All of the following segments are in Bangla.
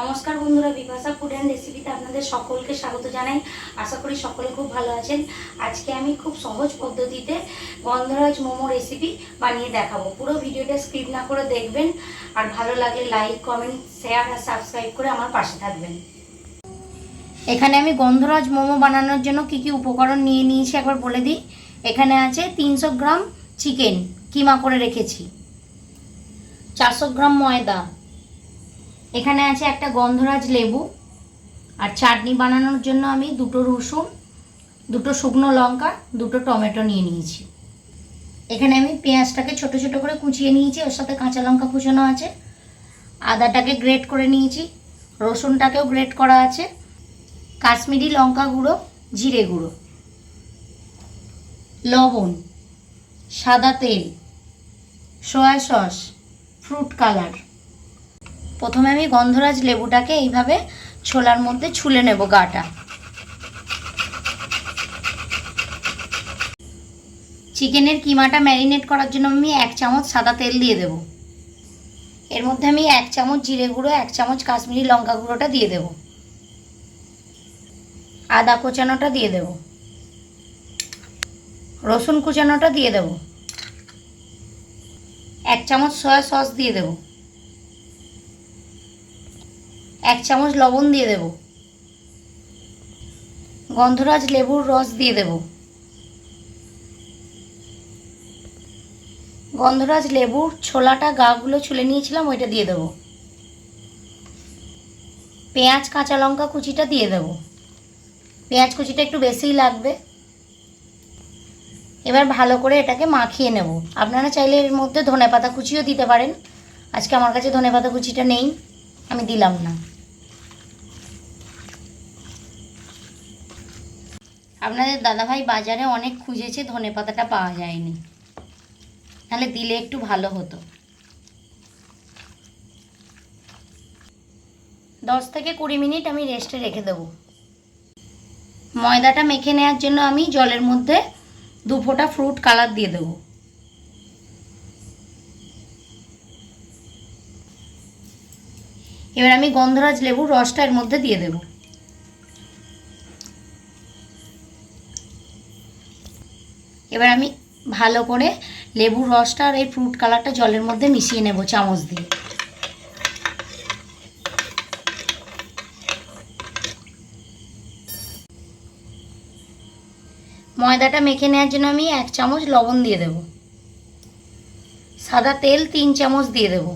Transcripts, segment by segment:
নমস্কার বন্ধুরা, বিপাশা ফুড অ্যান্ড রেসিপিতে আপনাদের সকলকে স্বাগত জানাই। আশা করি সকলে খুব ভালো আছেন। আজকে আমি খুব সহজ পদ্ধতিতে গন্ধরাজ মোমো রেসিপি বানিয়ে দেখাবো। পুরো ভিডিওটা স্কিপ না করে দেখবেন। আর ভালো লাগলে লাইক কমেন্ট শেয়ার আর সাবস্ক্রাইব করে আমার পাশে থাকবেন। এখানে আমি গন্ধরাজ মোমো বানানোর জন্য কি কি উপকরণ নিয়ে নিয়েছি একবার বলে দিই। এখানে আছে তিনশো গ্রাম চিকেন কিমা করে রেখেছি। চারশো গ্রাম ময়দা। এখানে আছে একটা গন্ধরাজ লেবু আর চাটনি বানানোর জন্য আমি দুটো রসুন, দুটো শুকনো লঙ্কা, দুটো টমেটো নিয়ে নিয়েছি। এখানে আমি পেঁয়াজটাকে ছোট ছোট করে কুচিয়ে নিয়েছি, ওর সাথে কাঁচা লঙ্কা কুচানো আছে। আদাটাকে গ্রেট করে নিয়েছি, রসুনটাকেও গ্রেট করা আছে, কাশ্মীরি লঙ্কা গুঁড়ো, জিরে গুঁড়ো, লবণ, সাদা তেল, সয়া সস, ফ্রুট কালার। প্রথমে আমি গন্ধরাজ লেবুটাকে এইভাবে ছোলার মধ্যে ছুলে নেব গাটা। চিকেনের কিমাটা ম্যারিনেট করার জন্য আমি এক চামচ সাদা তেল দিয়ে দেব। এর মধ্যে আমি এক চামচ জিরে গুঁড়ো, এক চামচ কাশ্মীরি লঙ্কা গুঁড়োটা দিয়ে দেব। আদা কোচানোটা দিয়ে দেব। রসুন কুচানোটা দিয়ে দেব। এক চামচ সয়া সস দিয়ে দেবো। এক চামচ লবণ দিয়ে দেব। গন্ধরাজ লেবুর রস দিয়ে দেব। গন্ধরাজ লেবুর ছোলাটা গাগুলো ছুলে নিয়েছিলাম, ওইটা দিয়ে দেব। পেঁয়াজ, কাঁচা লঙ্কা কুচিটা দিয়ে দেব। পেঁয়াজ কুচিটা একটু বেশিই লাগবে। এবার ভালো করে এটাকে মাখিয়ে নেব। আপনারা চাইলে এর মধ্যে ধনেপাতা কুচিও দিতে পারেন। আজকে আমার কাছে ধনেপাতা কুচিটা নেই, আমি দিলাম না। আপনাদের দাদাভাই বাজারে অনেক খুঁজেছে, ধনে পাতাটা পাওয়া যায়নি। তাহলে দিলে একটু ভালো হতো। দশ থেকে কুড়ি মিনিট আমি রেস্টে রেখে দেবো। ময়দাটা মেখে নেওয়ার জন্য আমি জলের মধ্যে দু ফোঁটা ফ্রুট কালার দিয়ে দেবো। এবার আমি গন্ধরাজ লেবুর রসটা এর মধ্যে দিয়ে দেব। এবার আমি ভালো করে লেবুর রসটা আর এই ফ্রুট কালারটা জলের মধ্যে মিশিয়ে নেব চামচ দিয়ে। ময়দাটা মেখে নেওয়ার জন্য আমি এক চামচ লবণ দিয়ে দেব। সাদা তেল তিন চামচ দিয়ে দেবো।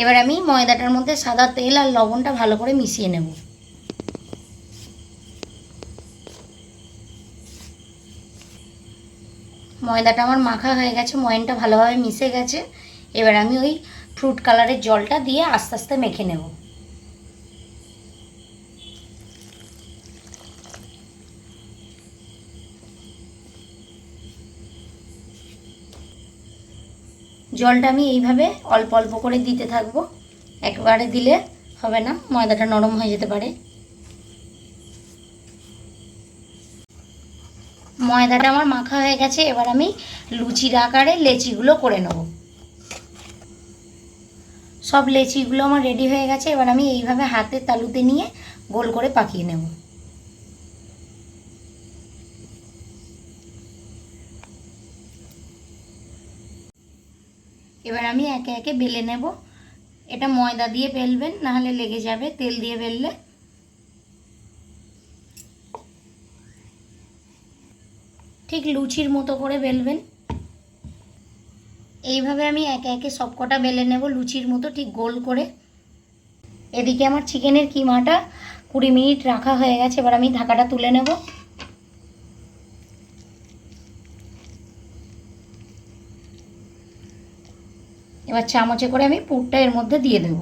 এবার আমি ময়দাটার মধ্যে সাদা তেল আর লবণটা ভালো করে মিশিয়ে নেব। ময়দাটা আমার মাখা হয়ে গেছে, ময়নটা ভালোভাবে মিশে গেছে। এবার আমি ওই ফ্রুট কালারের জলটা দিয়ে আস্তে আস্তে মেখে নেব। জলটা আমি এইভাবে অল্প অল্প করে দিতে থাকব। একবারে দিলে হবে না, ময়দাটা নরম হয়ে যেতে পারে। ময়দাটা আমার মাখা হয়ে গেছে, এবার আমি লুচির আকারে লেচিগুলো করে নেব। সব লেচিগুলো আমার রেডি হয়ে গেছে, এবার আমি এইভাবে হাতের তালুতে নিয়ে গোল করে পাকিয়ে নেব। এবার আমি একে একে বেলে নেব। এটা ময়দা দিয়ে বেলবেন, নাহলে লেগে যাবে তেল দিয়ে বেললে। ঠিক লুচির মতো করে বেলবেন। এইভাবে আমি একে একে সবকটা বেলে নেব লুচির মতো ঠিক গোল করে। এদিকে আমার চিকেনের কিমাটা কুড়ি মিনিট রাখা হয়ে গেছে, এবার আমি ঢাকাটা তুলে নেব। এবার চামচে করে আমি পুরটা এর মধ্যে দিয়ে দেব।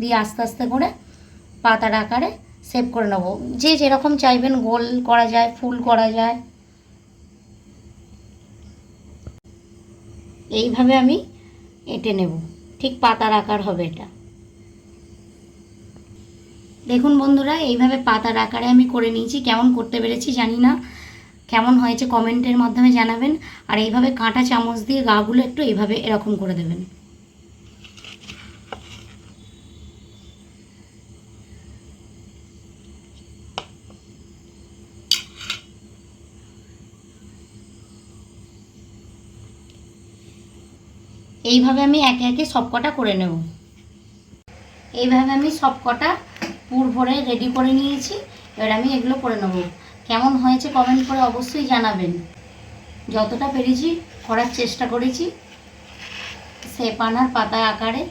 দিয়ে আস্তে আস্তে করে পাতার আকারে সেভ করে নেব। যে যেরকম চাইবেন গোল করা যায়, ফুল করা যায়। এইভাবে আমি এঁটে নেব। ঠিক পাতার আকার হবে এটা। দেখুন বন্ধুরা, এইভাবে পাতার আকারে আমি করে নিয়েছি। কেমন করতে পেরেছি জানি না। কেমন হয়েছে কমেন্টের মাধ্যমে জানাবেন। আর এইভাবে কাঁটা চামচ দিয়ে গাগুলো একটু এইভাবে এরকম করে দেবেন। এইভাবে আমি একে একে সব কটা করে নেব। এইভাবে আমি সব কটা পুর ভরে রেডি করে নিয়েছি। এবার আমি এগুলো করে নেব। কেমন হয়েছে কমেন্ট করে অবশ্যই জানাবেন। যতটা পেরেছি করার চেষ্টা করেছি। সে পানার পাতা আকারে।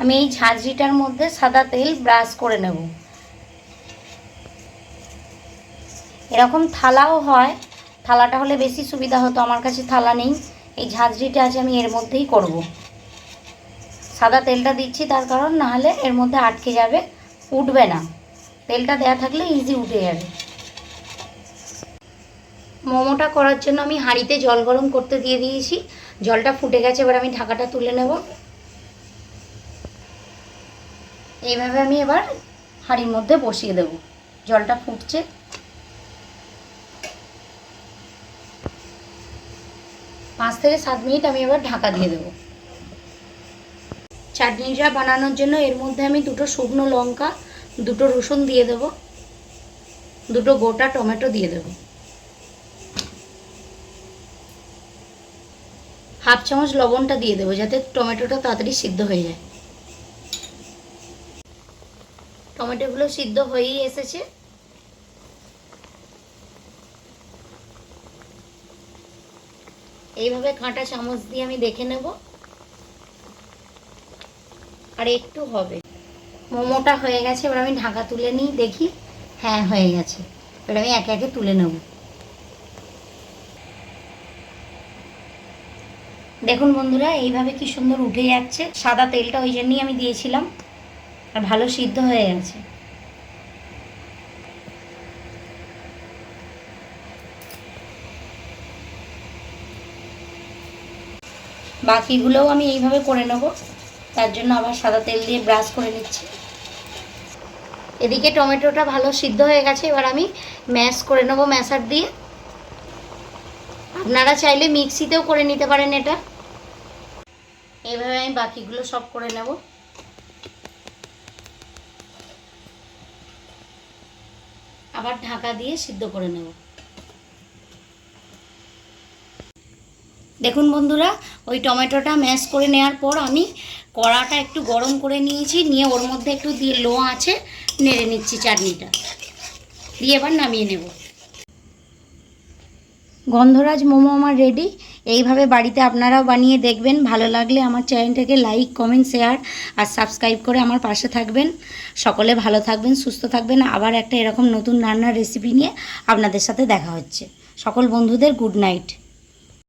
আমি এই ঝাঁঝরিটার মধ্যে সাদা তেল ব্রাশ করে নেব। এরকম থালাও হয়। থালাটা হলে বেশি সুবিধা হতো, আমার কাছে থালা নেই। এই ঝাঁঝরিটা আছে আমি এর মধ্যেই করব। সাদা তেলটা দিচ্ছি তার কারণ নাহলে এর মধ্যে আটকে যাবে, উঠবে না। তেলটা দেয়া থাকলে ইজি উঠে যাবে। মোমোটা করার জন্য আমি হাঁড়িতে জল গরম করতে দিয়ে দিয়েছি। জলটা ফুটে গেছে, এবার আমি ঢাকাটা তুলে নেব। এইভাবে আমি এবার হাঁড়ির মধ্যে বসিয়ে দেব। জলটা ফুটছে। পাঁচ থেকে সাত মিনিট আমি এবার ঢাকা দিয়ে দেবো। চাটনিটা বানানোর জন্য এর মধ্যে আমি দুটো শুকনো লঙ্কা, দুটো রসুন দিয়ে দেব, দুটো গোটা টমেটো দিয়ে দেব। হাফ চামচ লবণটা দিয়ে দেবো যাতে টমেটোটা তাড়াতাড়ি সিদ্ধ হয়ে যায়। টমেটোগুলো সিদ্ধ হয়েই এসেছে। এইভাবে কাঁটা চামচ দিয়ে আমি দেখে নেব। আর একটু হবে। মোমোটা হয়ে গেছে, এবার আমি ঢাকা তুলে নিই, দেখি। হ্যাঁ হয়ে গেছে। এবার আমি একে একে তুলে নেব। দেখুন বন্ধুরা, এইভাবে কি সুন্দর উঠে যাচ্ছে। সাদা তেলটা ওই জন্যই আমি দিয়েছিলাম। আর ভালো সিদ্ধ হয়ে গেছে। বাকিগুলোও আমি এইভাবে করে নেব। তার জন্য আবার সাদা তেল দিয়ে ব্রাশ করে নিচ্ছি। এদিকে টমেটোটা ভালো সিদ্ধ হয়ে গেছে, এবার আমি ম্যাশ করে নেব, ম্যাশার দিয়ে। আপনারা চাইলে মিক্সিতেও করে নিতে পারেন এটা। এইভাবে আমি বাকিগুলো সব করে নেব। আবার ঢাকা দিয়ে সিদ্ধ করে নেব। দেখুন বন্ধুরা, ওই টমেটোটা ম্যাশ করে নেওয়ার পর আমি কড়াটা একটু গরম করে নিয়েছি, নিয়ে ওর মধ্যে একটু দিয়ে লো আছে নেড়ে নিচ্ছি চাটনিটা। দিয়ে এবার নামিয়ে নেব। গন্ধরাজ মোমো আমার রেডি এইভাবে বাড়িতে আপনারাও বানিয়ে দেখবেন। ভালো লাগলে আমার চ্যানেলটাকে লাইক কমেন্ট শেয়ার আর সাবস্ক্রাইব করে আমার পাশে থাকবেন। সকলে ভালো থাকবেন, সুস্থ থাকবেন। আবার একটা এরকম নতুন রান্নার রেসিপি নিয়ে আপনাদের সাথে দেখা হচ্ছে। সকল বন্ধুদের গুড নাইট